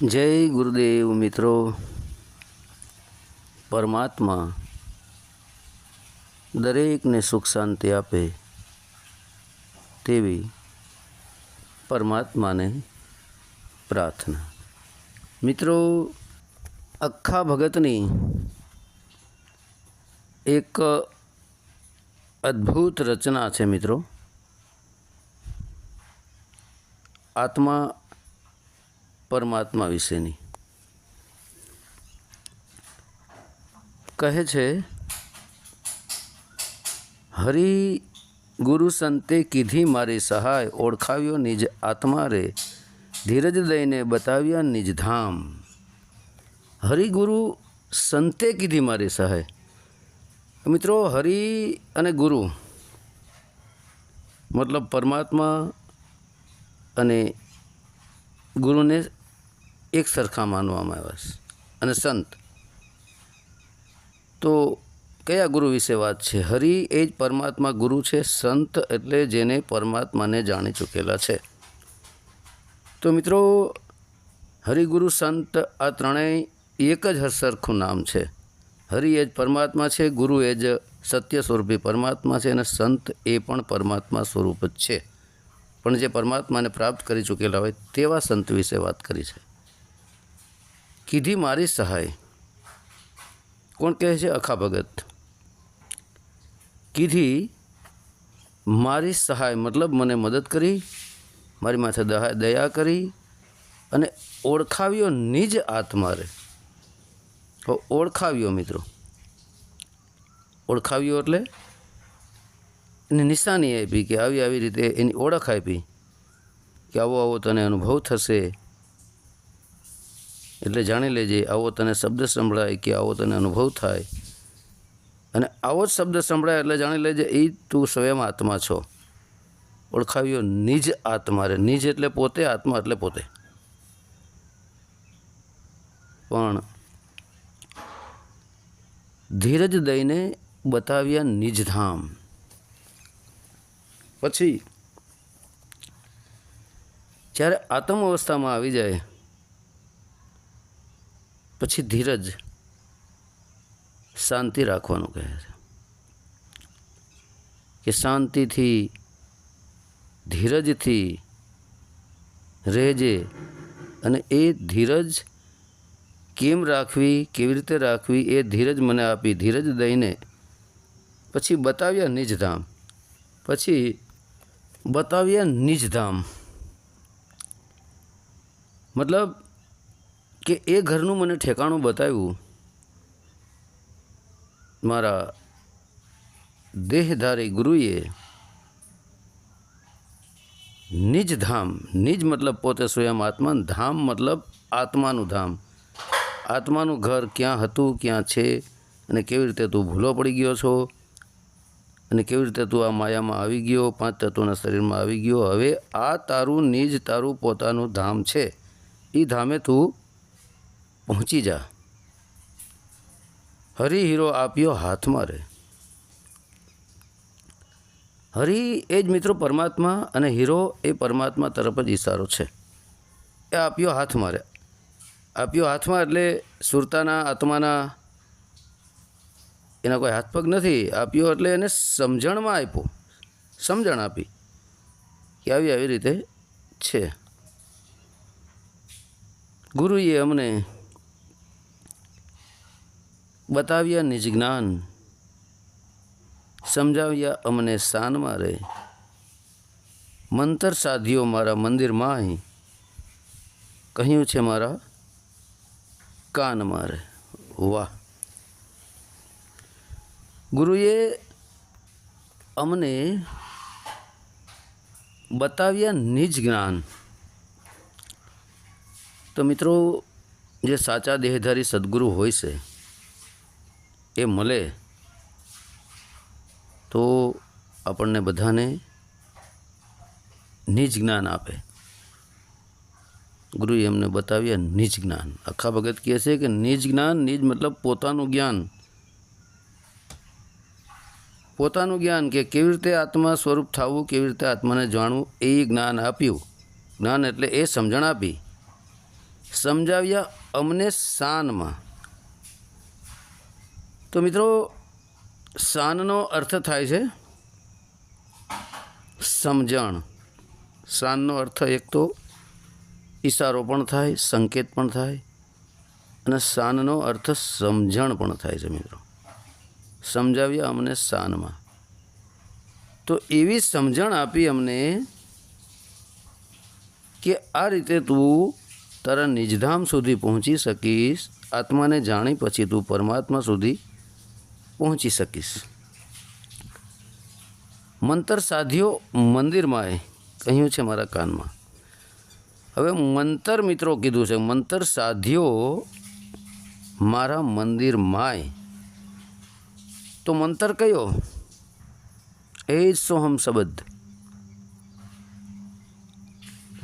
જય ગુરુદેવ મિત્રો. પરમાત્મા દરેકને સુખ શાંતિ આપે તેવી પરમાત્માને પ્રાર્થના. મિત્રો, આખા ભગતની એક અદ્ભુત રચના છે મિત્રો. આત્મા પરમાત્મા વિશેની. કહે છે, હરિ ગુરુ સંતે કીધી મારી સહાય, ઓળખાવ્યો નિજ આત્મા રે, ધીરજ લઈને બતાવ્યા નિજ ધામ. હરિગુરુ સંતે કીધી મારી સહાય. મિત્રો, હરિ અને ગુરુ મતલબ પરમાત્મા અને ગુરુને એક સરખા માનવામાં આવ્યા છે. અને સંત. તો કયા ગુરુ વિશે વાત છે? હરિ એ જ પરમાત્મા ગુરુ છે, સંત એટલે જેને પરમાત્માને જાણી ચૂકેલા છે. તો મિત્રો, હરિગુરુ, સંત આ ત્રણેય એક જ સરખું નામ છે. હરિ એ જ પરમાત્મા છે, ગુરુ એ જ સત્ય સ્વરૂપી પરમાત્મા છે અને સંત એ પણ પરમાત્મા સ્વરૂપ જ છે. પણ જે પરમાત્માને પ્રાપ્ત કરી ચૂકેલા હોય તેવા સંત વિશે વાત કરી છે. કીધી મારી સહાય. કોણ કહે છે? અખા ભગત. કીધી મારી સહાય, મતલબ મને મદદ કરી, મારી માથે દયા કરી અને ઓળખાવ્યો નિજ આત્મારે ઓળખાવ્યો મિત્રો. ઓળખાવ્યો એટલે એની નિશાની આપી કે આવી આવી રીતે એની ઓળખ આપી કે આવો આવો તને અનુભવ થશે. એટલે જાણી લેજે, આવો તને શબ્દ સંભળાય કે આવો તને અનુભવ થાય. અને આવો જ શબ્દ સંભળાય એટલે જાણી લેજે એ તું સ્વયં આત્મા છો. ઓળખાવ્યો નિજ આત્મા રે. નિજ એટલે પોતે, આત્મા એટલે પોતે. પણ ધીરજ દઈને બતાવ્યા નિજધામ પછી જ્યારે આત્મ અવસ્થામાં આવી જાય પછી ધીરજ શાંતિ રાખવાનું કહે છે. કે શાંતિથી, ધીરજથી રહેજે અને એ ધીરજ કેમ રાખવી, કેવી રીતે રાખવી એ ધીરજ મને આપી. ધીરજ દઈને પછી બતાવ્યા નિજધામ પછી બતાવ્યા નિજધામ મતલબ કે એ ઘરનું મને ઠેકાણું બતાવ્યું. મારા દેહધારી ગુરુએ નિજ ધામ, નિજ મતલબ પોતે સ્વયં આત્મા, ધામ મતલબ આત્માનું ધામ. આત્માનું ઘર ક્યાં હતું, ક્યાં છે, અને કેવી રીતે તું ભૂલો પડી ગયો છો? અને કેવી રીતે તું આ માયામાં આવી ગયો? પાંચ તત્વોના શરીરમાં આવી ગયો. હવે આ તારું, નિજ તારું પોતાનું ધામ છે. એ ધામે તું પહોંચી જા. હરિ હીરો આપ્યો હાથમાં રે. હરિ એ જ મિત્રો પરમાત્મા અને હીરો એ પરમાત્મા તરફ જ ઈશારો છે. એ આપ્યો હાથમાં રે. આપ્યો હાથમાં એટલે સુરતાના, આત્માના એના કોઈ હાથ પગ નથી. આપ્યો એટલે એને સમજણમાં આપ્યો. સમજણ આપી કે આવી આવી રીતે છે. ગુરુએ અમને બતાવ્યા નિજ જ્ઞાન સમજાવ્યા, અમને શાનમાં મારે મંતર સાધ્યો મારા મંદિરમાં કહ્યું છે મારા, કાનમાં મારે વાહ. ગુરુએ અમને બતાવ્યા નિજ જ્ઞાન. તો મિત્રો, જે સાચા દેહધારી સદગુરુ હોય છે એ મળે તો આપણને બધાને નિજ જ્ઞાન આપે. ગુરુએ એમને બતાવ્યા નિજ જ્ઞાન. આખા ભગત કહે છે કે નિજ જ્ઞાન નિજ મતલબ પોતાનું જ્ઞાન. પોતાનું જ્ઞાન કે કેવી રીતે આત્મા સ્વરૂપ થવું, કેવી રીતે આત્માને જાણવું, એ જ્ઞાન આપ્યું. જ્ઞાન એટલે એ સમજણ આપી. સમજાવ્યા અમને શાનમાં. તો મિત્રો શાનનો અર્થ થાય છે સમજણ. શાનનો અર્થ એક તો ઈશારો પણ થાય, સંકેત પણ થાય, અને શાનનો અર્થ સમજણ પણ થાય છે મિત્રો. સમજાવ્યા અમને શાનમાં તો એવી સમજણ આપી અમને કે આ રીતે તું તારા નિજધામ સુધી પહોંચી શકીશ, આત્માને જાણી પછી તું પરમાત્મા સુધી પહોંચી શકીશ. મંતર સાધ્યો મંદિરમાં કહ્યું છે મારા કાનમાં. હવે મંતર મિત્રો કીધું છે, મંતર સાધ્યો મારા મંદિર માય તો મંતર કયો? એ જ સોહમ શબ્દ.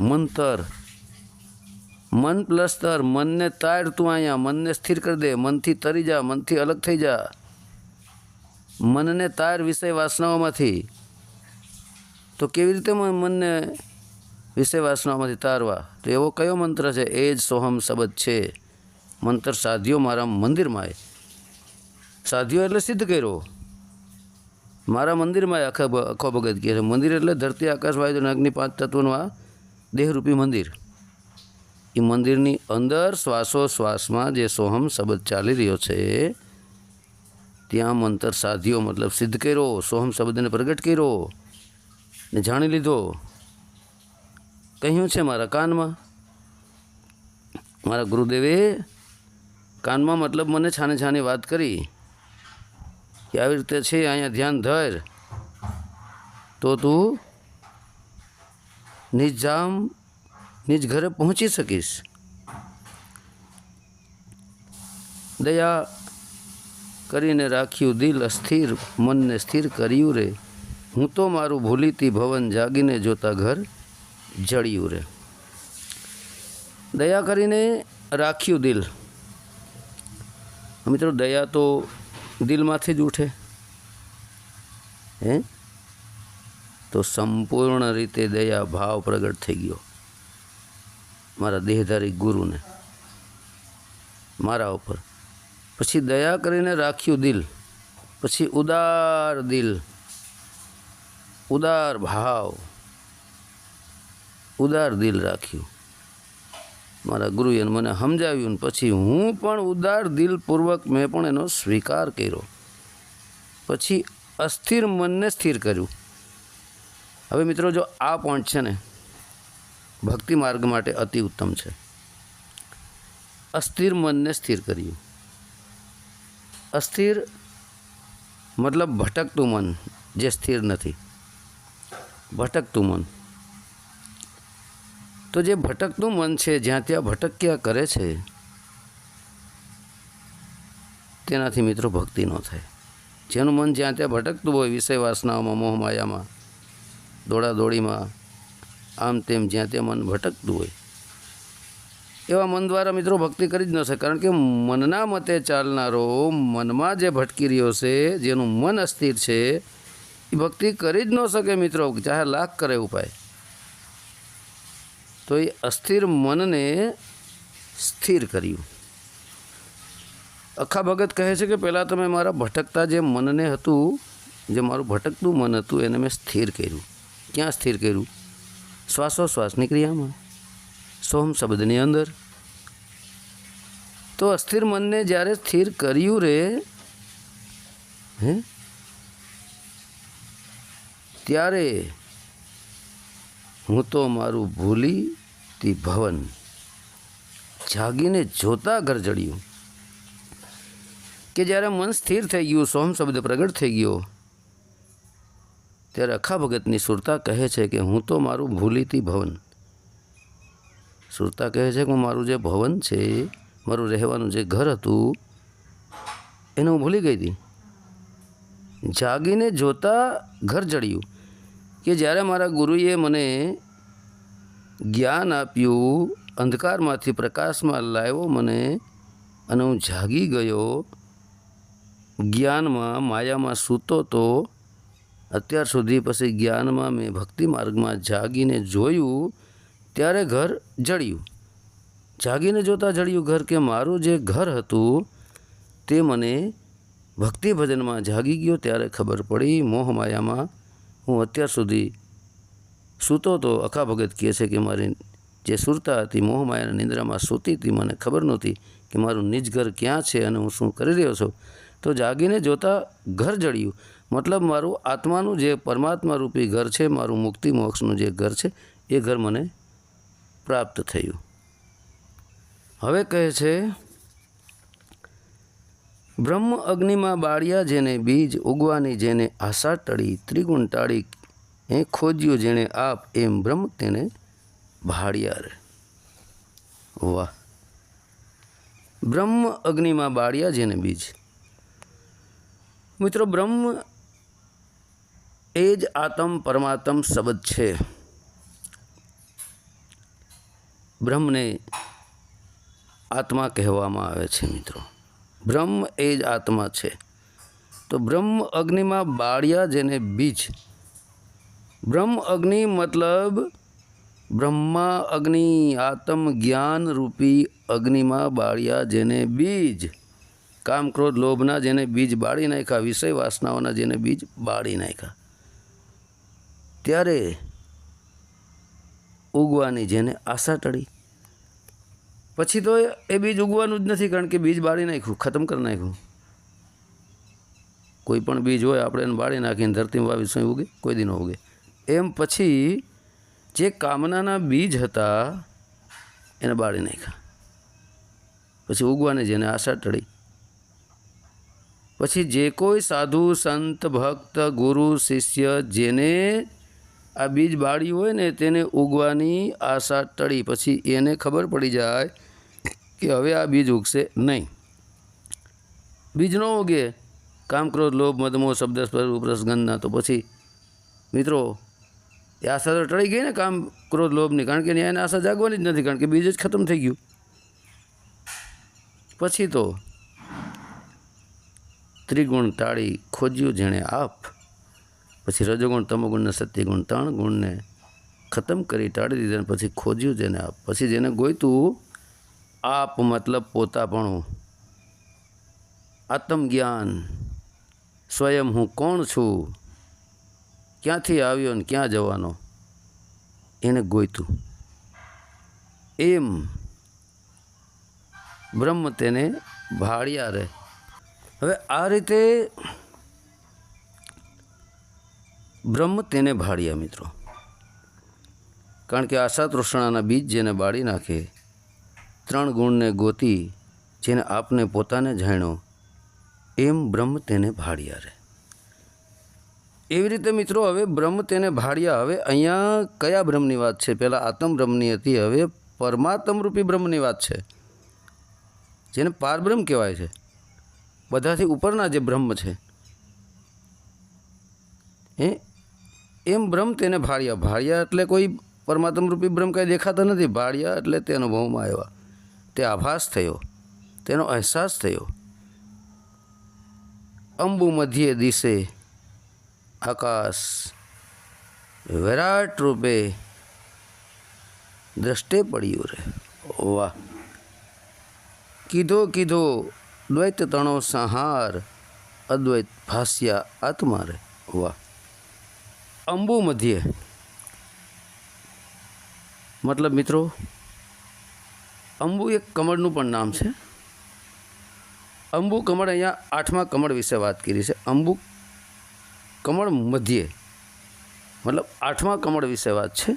મંતર. મન પ્લસ તર મનને તાર તું અહીંયા, મનને સ્થિર કરી દે, મનથી તરી જા, મનથી અલગ થઈ જા. મનને તાર વિષય વાસનાઓમાંથી, તો કેવી રીતે મનને વિષય વાસનાઓમાંથી તારવા? તો એવો કયો મંત્ર છે? એ જ સોહમ શબ્દ છે. મંત્ર સાધ્યો મારા મંદિરમાં સાધ્યો એટલે સિદ્ધ કર્યો. મારા મંદિરમાં આખા આખો ભગત કહે છે, મંદિર એટલે ધરતી, આકાશ, વાયુ અને અગ્નિ પાંચ તત્વનું આ દેહરૂપી મંદિર. એ મંદિરની અંદર શ્વાસો શ્વાસમાં જે સોહમ શબ્દ ચાલી રહ્યો છે ત્યાં મંતર સાધ્યો, મતલબ સિદ્ધ કર્યો, સોહમ શબ્દને પ્રગટ કર્યો. ને જાણી લીધો, કહ્યું છે મારા કાનમાં, મારા ગુરુદેવે, કાનમાં મતલબ મને છાને છાની વાત કરી, કે આવી રીતે છે, અહીંયા ધ્યાન ધર. તો તું નિજ જામ, નિજ ઘરે પહોંચી શકીશ. દયા કરીને રાખ્યું દિલ અસ્થિર, મનને સ્થિર કર્યું રે. હું તો મારું ભૂલીતી ભવન જાગીને જોતા ઘર જળ્યું રે. દયા કરીને રાખ્યું દિલ. મિત્રો, દયા તો દિલમાંથી જ ઉઠે. હે? તો સંપૂર્ણ રીતે દયા ભાવ પ્રગટ થઈ ગયો. મારા દેહધારી ગુરુને. મારા ઉપર. પછી દયા કરીને રાખ્યું દિલ, પછી ઉદાર દિલ, ઉદાર ભાવ, ઉદાર દિલ રાખ્યું. મારા ગુરુએ મને સમજાવ્યું ને પછી હું પણ ઉદાર દિલપૂર્વક મેં પણ એનો સ્વીકાર કર્યો. પછી અસ્થિર મનને સ્થિર કર્યું. હવે મિત્રો જો આ પોઈન્ટ છે ને, ભક્તિ માર્ગ માટે અતિ ઉત્તમ છે. અસ્થિર મનને સ્થિર કર્યું. અસ્થિર, મતલબ ભટકતું મન, જે સ્થિર નથી. ભટકતું મન. તો જે ભટકતું મન છે, જ્યાં ત્યાં ભટક્યા કરે છે, તેનાથી મિત્રો ભક્તિ ન થાય. જેનું મન જ્યાં ત્યાં ભટકતું હોય વિષય વાસનાઓમાં મોહમાયામાં, દોડાદોડીમાં, આમ તેમ જ્યાં ત્યાં મન ભટકતું હોય એવા મન દ્વારા મિત્રો ભક્તિ કરી જ ન શકે કારણ કે મનના મતે ચાલનારો મનમાં જે ભટકી રહ્યો છે, જેનું મન અસ્થિર છે, એ ભક્તિ કરી જ ન શકે મિત્રો. ચાહે લાખ કરે ઉપાય તો એ અસ્થિર મનને સ્થિર કર્યું. અખા ભગત કહે છે કે પહેલાં તમે મારા ભટકતા જે મનને હતું, જે મારું ભટકતું મન હતું, એને મેં સ્થિર કર્યું. ક્યાં સ્થિર કર્યું? શ્વાસોશ્વાસની ક્રિયામાં સોહમ શબ્દની અંદર. તો અસ્થિર મનને જ્યારે સ્થિર કર્યું રે, હે? ત્યારે હું તો મારું ભૂલી તી ભવન જાગીને જોતા ઘર જડ્યું કે જ્યારે મન સ્થિર થઈ ગયું સોહમ શબ્દ પ્રગટ થઈ ગયો, ત્યારે અખા ભગતની સુરતા કહે છે કે હું તો મારું ભૂલીતી ભવન. સુરતા કહે છે કે હું મારું જે ભવન છે, મારું રહેવાનું જે ઘર હતું, એને હું ભૂલી ગઈ હતી. જાગીને જોતા ઘર જડ્યું કે જ્યારે મારા ગુરુએ મને જ્ઞાન આપ્યું, અંધકારમાંથી પ્રકાશમાં લાવ્યો મને અને હું જાગી ગયો, જ્ઞાનમાં માયામાં સૂતો તો અત્યાર સુધી પછી જ્ઞાનમાં મેં ભક્તિ માર્ગમાં જાગીને જોયું ત્યારે ઘર જળ્યું. જાગીને જોતા જળ્યું ઘર કે મારું જે ઘર હતું, તે મને ભક્તિ ભજનમાં જાગી ગયો ત્યારે ખબર પડી મોહમાયામાં હું અત્યાર સુધી સૂતો તો અખા ભગત કહે છે કે મારી જે સુરતા હતી મોહમાયાના નિંદ્રામાં સૂતી હતી, મને ખબર નહોતી કે મારું નિજ ઘર ક્યાં છે અને હું શું કરી રહ્યો છું. તો જાગીને જોતા ઘર જળ્યું. મતલબ મારું આત્માનું જે પરમાત્મા રૂપી ઘર છે, મારું મુક્તિ મોક્ષનું જે ઘર છે, એ ઘર મને પ્રાપ્ત થયું. હવે કહે છે, બ્રહ્મ અગ્નિમાં બાળ્યા જેને બીજ ઉગવાની જેને આશા ટળી ત્રિગુણ ટાળી એ ખોજ્યું જેણે આપ એમ બ્રહ્મ તેને ભાળ્યા રે. વાહ. બ્રહ્મ અગ્નિમાં બાળ્યા જેને બીજ. મિત્રો, બ્રહ્મ એ જ આત્મ પરમાત્મ શબ્દ છે. બ્રહ્મને આત્મા કહેવામાં આવે છે, મિત્રો. બ્રહ્મ એ જ આત્મા છે. તો બ્રહ્મ અગ્નિમાં બાળ્યા જેને બીજ. બ્રહ્મ અગ્નિ મતલબ બ્રહ્મા અગ્નિ, આત્મ જ્ઞાન રૂપી અગ્નિમાં બાળ્યા જેને બીજ. કામ, ક્રોધ, લોભના જેને બીજ બાળી નાખ્યા, વિષય વાસનાઓના જેને બીજ બાળી નાખ્યા. ત્યારે ઉગવાની જેને આશા ટળી. પછી તો એ બીજ ઉગવાનું જ નથી કારણ કે બીજ બાળી નાખ્યું, ખતમ કરી નાખ્યું. કોઈ પણ બીજ હોય આપણે એને બાળી નાખીને ધરતીમાં વાવીશું ઉગે, કોઈ દિન ઉગે. એમ પછી જે કામનાના બીજ હતા, એને બાળી નાખ્યા. પછી ઉગવાની જેને આશા ટળી. પછી જે કોઈ સાધુ સંત, ભક્ત, ગુરુ, શિષ્ય જેને આ બીજ બાળી હોય ને તેને ઉગવાની આશા ટળી. પછી એને ખબર પડી જાય કે હવે આ બીજ ઉગશે નહીં. બીજ ન ઉગે. કામક્રોધ લોભ મધમો શબ્દ, સ્પર્શ, ઉપરસ, ગંધના. તો પછી મિત્રો, એ આશા તો ટળી ગઈ ને કામ, ક્રોધ લોભની કારણ કે એને આશા જાગવાની જ નથી. કારણ કે બીજ જ ખતમ થઈ ગયું. પછી તો ત્રિગુણ ટાળી ખોજ્યું જેણે આપ પછી રજોગુણ, તમોગુણને સત્યગુણ ત્રણ ગુણને ખતમ કરી ટાળી દીધા પછી ખોજ્યું જેને આપ. પછી જેને ગોઈતું આપ મતલબ પોતાપણું. આત્મજ્ઞાન સ્વયં હું કોણ છું? ક્યાંથી આવ્યો ને ક્યાં જવાનો? એને ગોઈતું એમ બ્રહ્મ તેને ભાળ્યા રહે. હવે આ રીતે બ્રહ્મ તેને ભાળ્યા મિત્રો. કારણ કે આશા તૃષ્ણાના બીજ જેને બાળી નાખે, ત્રણ ગુણને ગોતી જેને આપને પોતાને જાણ્યો, એમ બ્રહ્મ તેને ભાળ્યા રહે. એવી રીતે મિત્રો હવે બ્રહ્મ તેને ભાળ્યા. હવે અહીંયા કયા બ્રહ્મની વાત છે? પહેલાં આત્મ બ્રહ્મની હતી, હવે પરમાત્મ રૂપી બ્રહ્મની વાત છે. જેને પારબ્રહ્મ કહેવાય છે. બધાથી ઉપરના જે બ્રહ્મ છે એ એમ બ્રહ્મ તેને ભાળ્યા. ભાળ્યા એટલે કોઈ પરમાત્મ રૂપી બ્રહ્મ કાંઈ દેખાતા નથી. ભાળ્યા એટલે તે અનુભવમાં આવ્યા. તે આભાસ થયો. તેનો અહેસાસ થયો. અંબુ મધ્યે દિશે આકાશ વિરાટ રૂપે દ્રષ્ટે પડ્યું રે. વાહ. કીધો કીધો દ્વૈત તણો સંહાર, અદ્વૈત ભાષ્યા આત્મા રે. વાહ. અંબુ મધ્યે. મતલબ મિત્રો, અંબુ એક કમળનું પણ નામ છે. અંબુ કમળ અહીંયા આઠમા કમળ વિશે વાત કરી છે. અંબુ કમળ મધ્યે. મતલબ આઠમા કમળ વિશે વાત છે.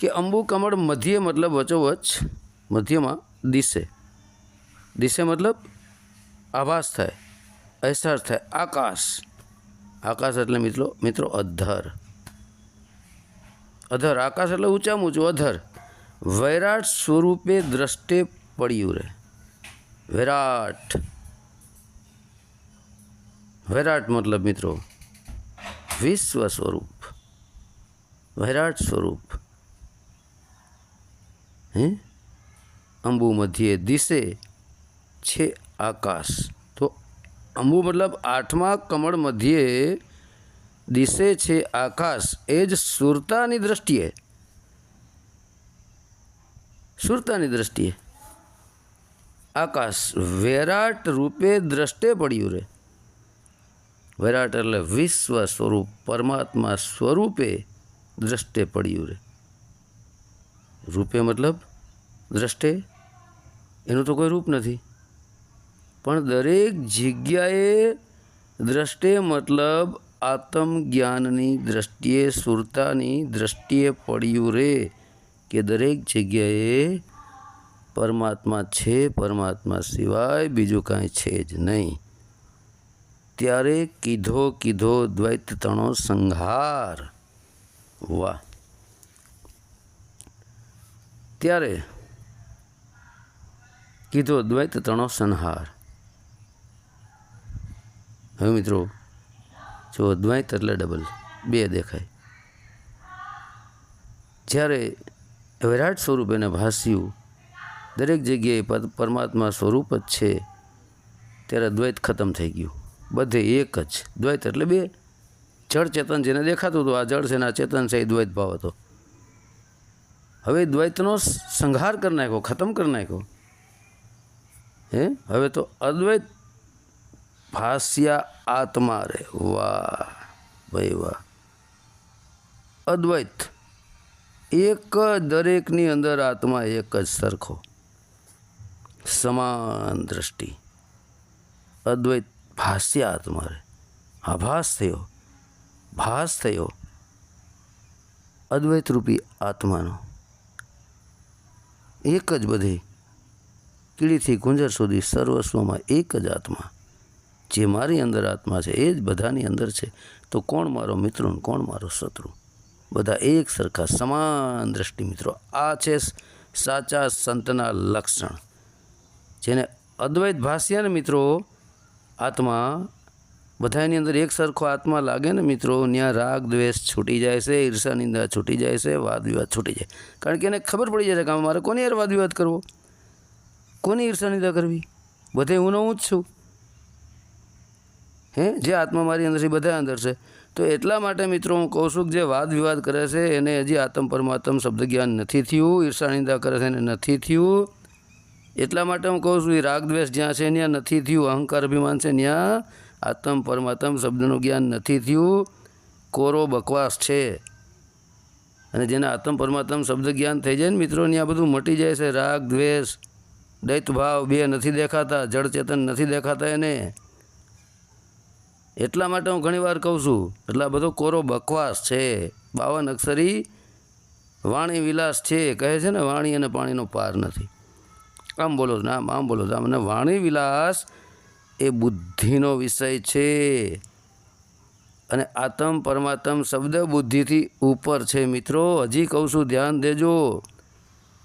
કે અંબુ કમળ મધ્યે મતલબ વચોવચ મધ્યમાં દિશે. દિશે મતલબ આભાસ થાય, અહેસાસ થાય, આકાશ. આકાશ એટલે મિત્રો મિત્રો અધર. અધર, આકાશ એટલે ઊંચામાં ઊંચું, અધર. વૈરાટ સ્વરૂપે દ્રષ્ટે પડ્યું રહે વિરાટ. વિરાટ મતલબ મિત્રો, વિશ્વ સ્વરૂપ. વિરાટ સ્વરૂપ. હે? અંબુ મધ્યે દિશે છે આકાશ. અંબુ મતલબ આઠમા કમળ મધ્યે દિશે છે આકાશ, એ જ સુરતાની દ્રષ્ટિએ. સુરતાની દ્રષ્ટિએ. આકાશ વિરાટ રૂપે દ્રષ્ટે પડ્યું રે. વિરાટ એટલે વિશ્વ સ્વરૂપ, પરમાત્મા સ્વરૂપે દ્રષ્ટે પડ્યું રે. રૂપે મતલબ દ્રષ્ટે? એનું તો કોઈ રૂપ નથી. પણ દરેક જગ્યાએ દ્રષ્ટે મતલબ આત્મ જ્ઞાનની દ્રષ્ટિએ, સુરતાની દ્રષ્ટિએ પડ્યું રે કે દરેક જગ્યાએ પરમાત્મા છે, પરમાત્મા સિવાય બીજું કાંઈ છે જ નહીં. ત્યારે કીધો કીધો દ્વૈત તણો સંહાર. વાહ. ત્યારે કીધો દ્વૈત તણો સંહાર. હવે મિત્રો, જો દ્વૈત એટલે ડબલ બે દેખાય. જ્યારે વિરાટ સ્વરૂપ એને ભાસ્યું, દરેક જગ્યાએ પર- પરમાત્મા સ્વરૂપ જ છે, ત્યારે દ્વૈત ખતમ થઈ ગયું. બધે એક જ. દ્વૈત એટલે બે. જળ ચેતન જેને દેખાતું હતું, આ જળ છે ને આ ચેતન છે, એ દ્વૈત ભાવ હતો. હવે દ્વૈતનો સંહાર કરી નાખ્યો, ખતમ કરી નાખ્યો. હે? હવે તો અદ્વૈત ભાસ્યા આત્મા રે. વાહ, ભાઈ વાહ. અદ્વૈત. એક દરેકની અંદર આત્મા એક જ સરખો. સમાન દ્રષ્ટિ. અદ્વૈત ભાષ્ય આત્મા રે. આભાસ થયો. ભાસ થયો. અદ્વૈત રૂપી આત્માનો. એક જ બધી કીડીથી ગુંજર સુધી સર્વસ્વમાં એક જ આત્મા. જે મારી અંદર આત્મા છે, એ જ બધાની અંદર છે. તો કોણ મારો મિત્ર ને કોણ મારો શત્રુ? બધા એક સરખા સમાન દ્રષ્ટિ મિત્રો. આ છે સાચા સંતના લક્ષણ. જેને અદ્વૈત ભાષ્યા ને મિત્રો આત્મા બધાની અંદર એક સરખો આત્મા લાગે ને મિત્રો ત્યાં રાગ, દ્વેષ છૂટી જાય છે, ઈર્ષા, નિંદા છૂટી જાય છે વાદ વિવાદ છૂટી જાય. કારણ કે એને ખબર પડી જાય કે મારે કોની યાર વાદ વિવાદ કરવો? કોની ઈર્ષા, નિંદા કરવી? બધે હું હું જ છું. હે? જે આત્મા મારી અંદર છે બધા અંદર છે. તો એટલા માટે મિત્રો હું કહું છું કે જે વાદ વિવાદ કરે છે, એને હજી આત્મ પરમાત્મ શબ્દ જ્ઞાન નથી થયું, ઈર્ષા નિંદા કરે છે, એને નથી થયું. એટલા માટે હું કહું છું, એ રાગ દ્વેષ જ્યાં છે, ત્યાં નથી થયું. અહંકાર અભિમાન છે, ત્યાં આત્મ પરમાત્મ શબ્દનું જ્ઞાન નથી થયું. કોરો બકવાસ છે. અને જેને આત્મ પરમાત્મ શબ્દ જ્ઞાન થઈ જાય ને મિત્રો ત્યાં બધું મટી જાય છે, રાગ દ્વેષ દૈત ભાવ બે નથી દેખાતા જળ ચેતન નથી દેખાતા એને. એટલા માટે હું ઘણીવાર કહું છું, એટલે બધો કોરો બકવાસ છે. બાવન અક્ષરી વાણી વિલાસ છે. કહે છે ને, વાણી અને પાણીનો પાર નથી. આમ બોલો છો આમ આમ બોલો છો. આમ વાણી વિલાસ એ બુદ્ધિનો વિષય છે. અને આત્મ પરમાત્મ શબ્દ બુદ્ધિથી ઉપર છે. મિત્રો, હજી કહું છું, ધ્યાન દેજો.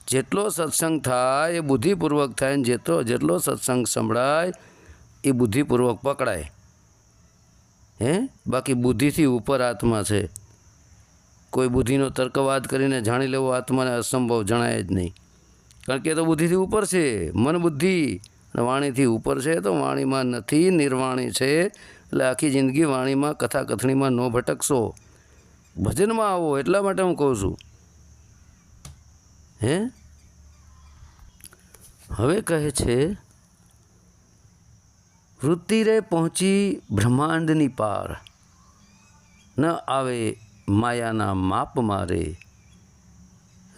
જેટલો સત્સંગ થાય એ બુદ્ધિપૂર્વક થાય ને જેટલો જેટલો સત્સંગ સંભળાય એ બુદ્ધિપૂર્વક પકડાય. હે? બાકી બુદ્ધિથી ઉપર આત્મા છે. કોઈ બુદ્ધિનો તર્કવાદ કરીને જાણી લેવો આત્માને અસંભવ જણાય જ નહીં. કારણ કે એ તો બુદ્ધિથી ઉપર છે, મન બુદ્ધિ. અને વાણીથી ઉપર છે તો વાણીમાં નથી, નિર્વાણી છે. એટલે આખી જિંદગી વાણીમાં કથા કથણીમાં ન ભટકશો. ભજનમાં આવો, એટલા માટે હું કહું છું. હે? હવે કહે છે વૃત્તિ રે પહોંચી બ્રહ્માંડની પાર. ન આવે માયાના માપ મારે.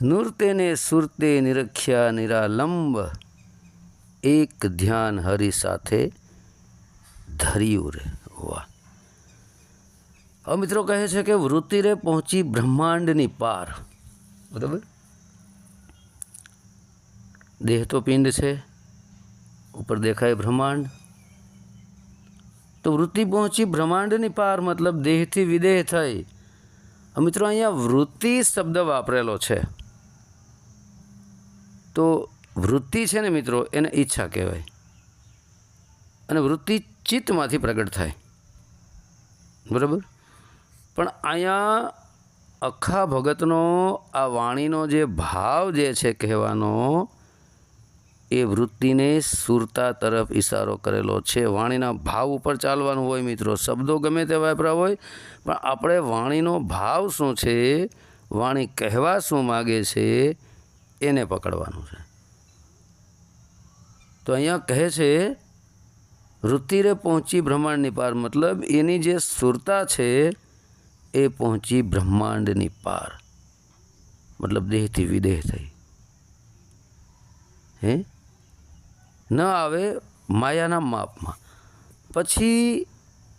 નૃત્ય સુરતે નિરખ્યા નિરાલંબ. એક ધ્યાન હરિ સાથે ધર્યું રે વાહ હવે મિત્રો કહે છે કે વૃત્તિ રે પહોંચી બ્રહ્માંડની પાર. બરાબર? દેહ તો પિંડ છે. ઉપર દેખાય બ્રહ્માંડ. તો વૃત્તિ પહોંચી બ્રહ્માંડની પાર, મતલબ દેહથી વિદેહ થઈ. મિત્રો, અહીંયા વૃત્તિ શબ્દ વાપરેલો છે. તો વૃત્તિ છે ને મિત્રો, એને ઈચ્છા કહેવાય. અને વૃત્તિ ચિત્તમાંથી પ્રગટ થાય. બરાબર? પણ અહીંયા અખા ભગતનો આ વાણીનો જે ભાવ જે છે કહેવાનો એ વૃત્તિને સુરતા તરફ ઇશારો કરેલો છે. વાણીના ભાવ ઉપર ચાલવાનું હોય મિત્રો. શબ્દો ગમે તે વાપરા હોય, પણ આપણે વાણીનો ભાવ શું છે, વાણી કહેવા શું માગે છે, એને પકડવાનું છે. તો અહીંયા કહે છે, વૃત્તિરે પહોંચી બ્રહ્માંડની પાર. મતલબ એની જે સુરતા છે, એ પહોંચી બ્રહ્માંડની પાર. મતલબ દેહથી વિદેહ થઈ. હે? ન આવે માયાના માપમાં. પછી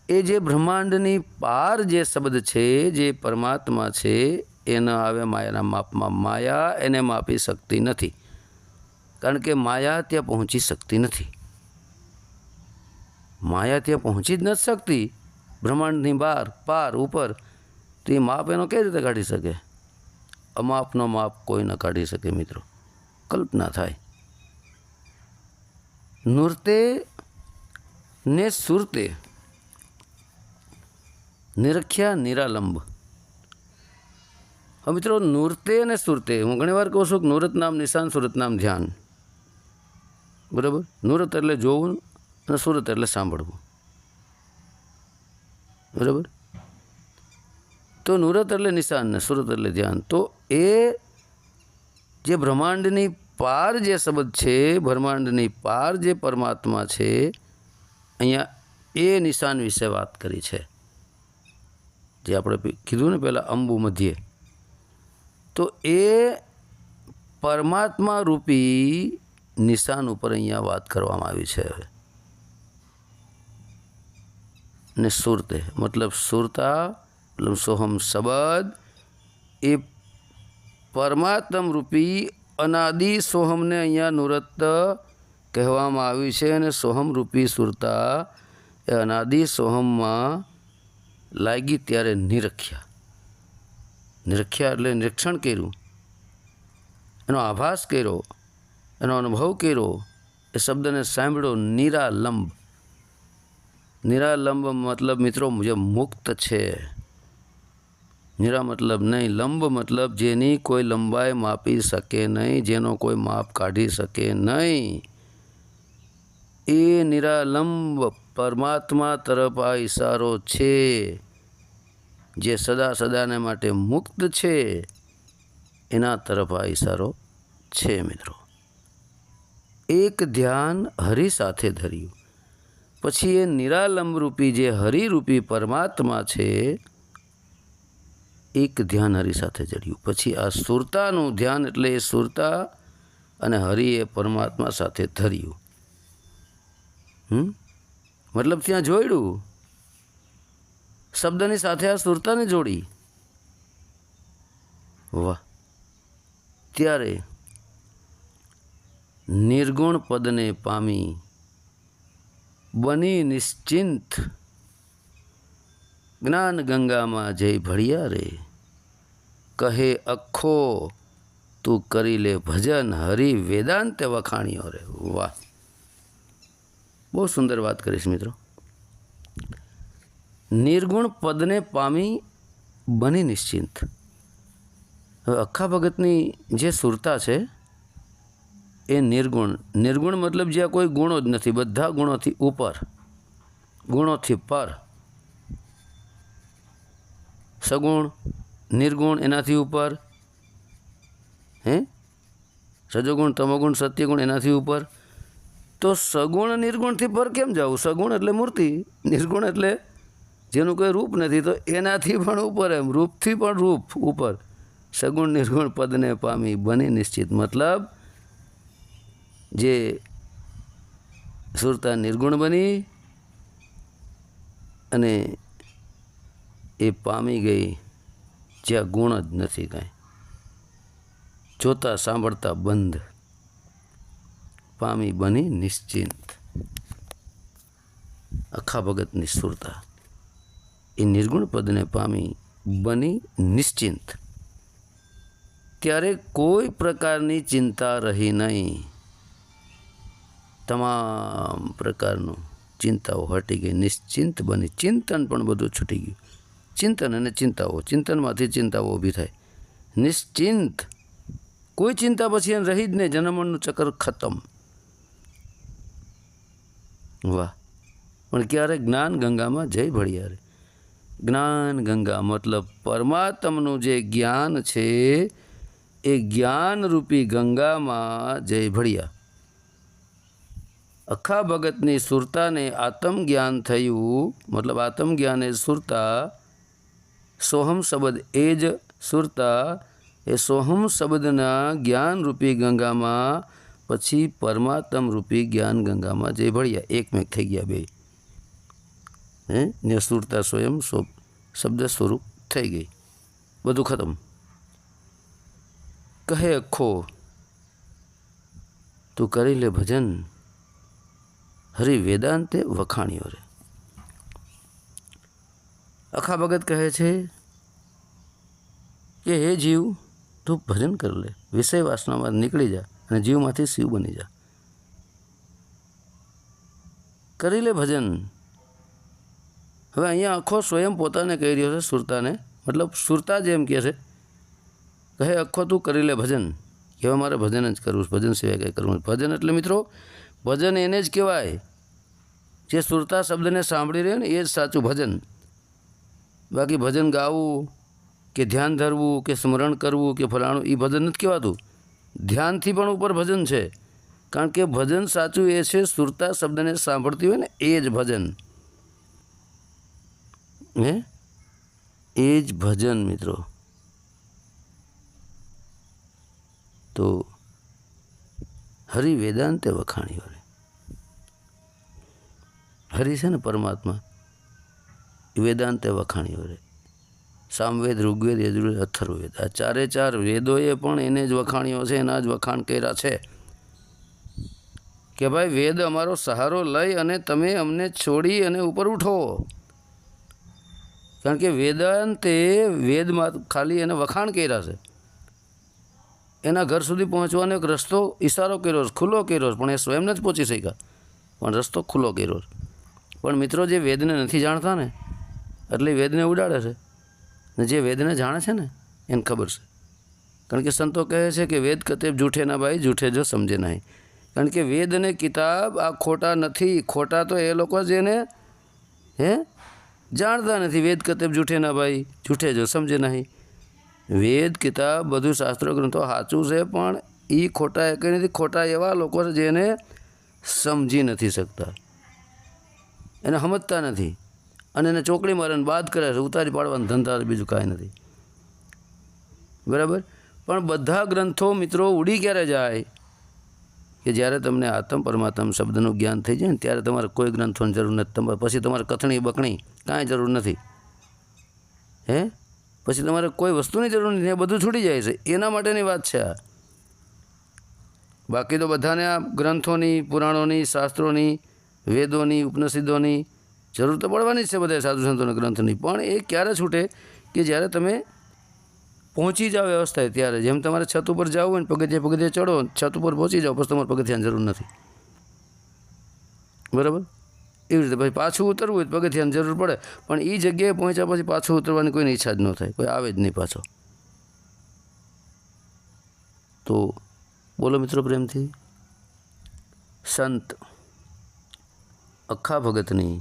એ જે બ્રહ્માંડની પાર જે શબ્દ છે, જે પરમાત્મા છે, એ ન આવે માયાના માપમાં. માયા એને માપી શકતી નથી. કારણ કે માયા ત્યાં પહોંચી શકતી નથી. માયા ત્યાં પહોંચી જ નથી શકતી. બ્રહ્માંડની બહાર પાર, ઉપર. તો માપ એનો કઈ રીતે કાઢી શકે? અમાપનો માપ કોઈ ન કાઢી શકે મિત્રો. કલ્પના થાય. નૃત્ય ને સુરતે. નિરખ્યા નિરાલંબ. હવે મિત્રો નૃતે અને સુરતે. હું ઘણી વાર કહું છું કે નૃત નામ નિશાન, સુરત નામ ધ્યાન. બરાબર? નૃત એટલે જોવું અને સુરત એટલે સાંભળવું. બરાબર? તો નૃત એટલે નિશાન ને સુરત એટલે ધ્યાન. તો એ જે બ્રહ્માંડની પાર જે શબ્દ છે, બ્રહ્માંડની પાર જે પરમાત્મા છે, અહીંયા એ નિશાન વિશે વાત કરી છે. જે આપણે કીધું ને પહેલાં અંબુ મધ્યે. તો એ પરમાત્મા રૂપી નિશાન ઉપર અહીંયા વાત કરવામાં આવી છે હવે. ને સુરતે, મતલબ સુરતા, મતલબ સોહમ શબ્દ, એ પરમાત્મ રૂપી અનાદિ સોહમને અહીંયા નુરત કહેવામાં આવ્યું છે અને સોહમ રૂપી સુરતા એ અનાદિ સોહમમાં લાગી ત્યારે નિરખ્યા. નિરખ્યા એટલે નિરીક્ષણ કર્યું. એનો આભાસ કર્યો. એનો અનુભવ કર્યો. એ શબ્દને સાંભળ્યો નિરાલંબ. નિરાલંબ મતલબ મિત્રો જે મુક્ત છે. નિરા મતલબ નહીં, લંબ મતલબ જેની કોઈ લંબાઈ માપી શકે નહીં, જેનો કોઈ માપ કાઢી શકે નહીં. એ નિરાલંબ પરમાત્મા તરફ આ ઈશારો છે, જે સદા સદાને માટે મુક્ત છે. એના તરફ આ ઈશારો છે મિત્રો. એક ધ્યાન હરિ સાથે ધર્યું. પછી એ નિરાલંબ રૂપી જે હરિરૂપી પરમાત્મા છે એક ધ્યાન હરિ સાથે જડ્યું. પછી આ સુરતાનું ધ્યાન એટલે એ સુરતા અને હરિએ પરમાત્મા સાથે ધર્યું. હમ? મતલબ ત્યાં જોડ્યું. શબ્દની સાથે આ સુરતાને જોડી. વાહ. ત્યારે નિર્ગુણ પદને પામી બની નિશ્ચિંત જ્ઞાન ગંગામાં જઈ ભળિયા રે. કહે, અખો, તું કરી લે ભજન, હરિ વેદાંતે વખાણ્યો રે. વાહ. બહુ સુંદર વાત કરીશ મિત્રો. નિર્ગુણ પદને પામી બની નિશ્ચિંત. હવે અખા ભગતની જે સુરતા છે, એ નિર્ગુણ. નિર્ગુણ મતલબ જ્યાં કોઈ ગુણો જ નથી, બધા ગુણોથી ઉપર, ગુણોથી પર. સગુણ, નિર્ગુણ એનાથી ઉપર, હે? સજોગુણ, તમોગુણ, સત્યગુણ એનાથી ઉપર. તો સગુણ નિર્ગુણથી પર કેમ જવું? સગુણ એટલે મૂર્તિ, નિર્ગુણ એટલે જેનું કોઈ રૂપ નથી, તો એનાથી પણ ઉપર એમ, રૂપથી પણ રૂપ ઉપર. સગુણ, નિર્ગુણ પદને પામી બની નિશ્ચિત. મતલબ, જે સુરતા નિર્ગુણ બની અને એ પામી ગઈ જ્યાં ગુણ જ નથી કાંઈ. જોતા સાંભળતા બંધ. પામી બની નિશ્ચિંત. અખા ભગતની સુરતા એ નિર્ગુણ પદને પામી બની નિશ્ચિંત. ત્યારે કોઈ પ્રકારની ચિંતા રહી નહીં. તમામ પ્રકારનું ચિંતાઓ હટી ગઈ. નિશ્ચિંત બની. ચિંતન પણ બધું છૂટી ગયું. ચિંતન અને ચિંતાઓ, ચિંતનમાંથી ચિંતાઓ ઊભી થાય. નિશ્ચિંત. કોઈ ચિંતા પછી એને રહી જ નહીં જનમણનું ચક્કર ખતમ. વાહ. પણ ક્યારે? જ્ઞાન ગંગામાં જય ભળિયારે. જ્ઞાન ગંગા મતલબ પરમાત્મનું જે જ્ઞાન છે, એ જ્ઞાનરૂપી ગંગામાં જય ભળ્યા. અખા ભગતની સુરતાને આત્મજ્ઞાન થયું, મતલબ આત્મજ્ઞાન સુરતા સોહમ શબ્દ એ જ સુરતા એ સોહમ શબ્દના જ્ઞાનરૂપી ગંગામાં પછી પરમાત્મ રૂપી જ્ઞાન ગંગામાં જે ભળ્યા એકમેક થઈ ગયા બે હે ને સુરતા સ્વયં સ્વ શબ્દ સ્વરૂપ થઈ ગઈ બધું ખતમ। કહે અખો, તું કરી લે ભજન, હરિ વેદાંતે વખાણ્યો રે. અખા ભગત કહે છે કે, હે જીવ, તું ભજન કરી લે, વિષય વાસનામાં નીકળી જા અને જીવમાંથી શિવ બની જા. કરી લે ભજન. હવે અહીંયા આખો સ્વયં પોતાને કહી રહ્યો છે સુરતાને. મતલબ સુરતા જ એમ કહે છે, કહે આખો તું કરી લે ભજન. કે, હવે મારે ભજન જ કરવું ભજન સિવાય કંઈ કરવું ભજન એટલે મિત્રો, ભજન એને જ કહેવાય. જે સુરતા શબ્દને સાંભળી રહ્યો ને એ જ સાચું ભજન. બાકી ભજન ગાવું કે ધ્યાન ધરવું કે સ્મરણ કરવું કે ફલાણું એ ભજન નથી કહેવાતું. ધ્યાનથી પણ ઉપર ભજન છે. કારણ કે ભજન સાચું એ છે, સુરતા શબ્દને સાંભળતી હોય ને, એ જ ભજન. હે? એ જ ભજન, મિત્રો. તો હરિ વેદાંતે વખાણી રે હરિ છે ને પરમાત્મા. વેદાંતે વખાણ્યો રે. સામવેદ ઋગ્વેદ યજુર્વેદ અથર્વવેદ. આ ચારે ચાર વેદોએ પણ એને જ વખાણ્યો છે, એના જ વખાણ કર્યા છે. કે ભાઈ, વેદ અમારો સહારો લઈ અને તમે અમને છોડી અને ઉપર ઉઠો. કારણ કે વેદાંતે વેદમાં ખાલી એને વખાણ કર્યા છે. એના ઘર સુધી પહોંચવાનો એક રસ્તો ઈશારો કર્યો છે, ખુલ્લો કર્યો છે, પણ એ સ્વયં નથી પહોંચી શક્યા. પણ રસ્તો ખુલ્લો કર્યો છે. પણ મિત્રો, જે વેદને નથી જાણતા ને એટલે વેદને ઉડાડે છે. ને જે વેદને જાણે છે ને, એને ખબર છે. કારણ કે સંતો કહે છે કે વેદ કતેબ જૂઠે ના ભાઈ, જૂઠે જો સમજે નહીં. કારણ કે વેદ અને કિતાબ આ ખોટા નથી. ખોટા તો એ લોકો જેને હે? જાણતા નથી વેદ કતેબ જૂઠે ના ભાઈ, જૂઠે જો સમજે નહીં. વેદ, કિતાબ, બધું શાસ્ત્રો ગ્રંથો સાચું છે, પણ એ ખોટા એ કંઈ નથી. ખોટા એવા લોકો છે જેને સમજી નથી શકતા. એને સમજતા નથી. અને એને ચોકડી મારે બાદ કરે છે, ઉતારી પાડવાનું ધંધા બીજું કાંઈ નથી. બરાબર? પણ બધા ગ્રંથો મિત્રો ઉડી ક્યારે જાય? કે જ્યારે તમને આત્મ પરમાત્મ શબ્દનું જ્ઞાન થઈ જાય ને, ત્યારે તમારે કોઈ ગ્રંથોની જરૂર નથી. તમારે પછી તમારે કથણી, બકણી કાંઈ જરૂર નથી. હે? પછી તમારે કોઈ વસ્તુની જરૂર નથી. એ બધું છૂટી જાય છે. એના માટેની વાત છે આ. બાકી તો બધાને આ ગ્રંથોની, પુરાણોની, શાસ્ત્રોની, વેદોની, ઉપનિષદોની જરૂર તો પડવાની જ છે બધા સાધુ સંતોના ગ્રંથની. પણ એ ક્યારે છૂટે કે જ્યારે તમે પહોંચી જાઓ વ્યવસ્થાએ ત્યારે? જેમ તમારે છત ઉપર જવું હોય ને પગથિયે પગથિયા ચડો, છત ઉપર પહોંચી જાઓ, પછી તમારે પગથિયાની જરૂર નથી. બરાબર? એવી રીતે પછી પાછું ઉતરવું હોય તો પગથિયાની જરૂર પડે. પણ એ જગ્યાએ પહોંચ્યા પછી પાછું ઉતરવાની કોઈની ઈચ્છા જ ન થાય. કોઈ આવે જ નહીં પાછો. તો બોલો મિત્રો પ્રેમથી. સંત અખા ભગતની